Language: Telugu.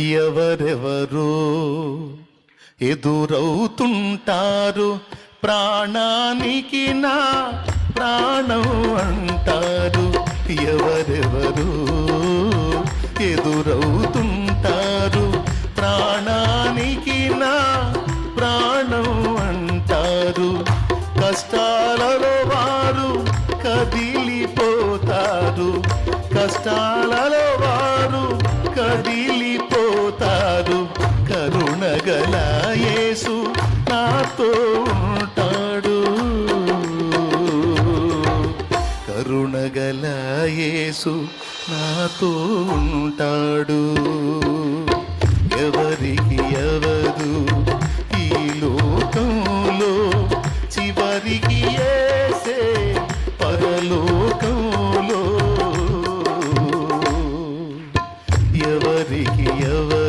ఎవరెవరు ఎదురవుతుంటారు? ప్రాణానికి నా ప్రాణం అంటారు. ఎవరెవరు ఎదురవుతుంటారు? ప్రాణానికి నా ప్రాణం అంటారు. కష్టాలలో వారు కదిలిపోతారు. కష్టాల కరుణగల నాతో ఉంటాడు. కరుణగలయేసు నాతో ఉంటాడు. ఎవరికి ఎవరు ఈ లోకంలో చివరికి ఏసే పరలోకంలో? ఎవరికి ఎవరు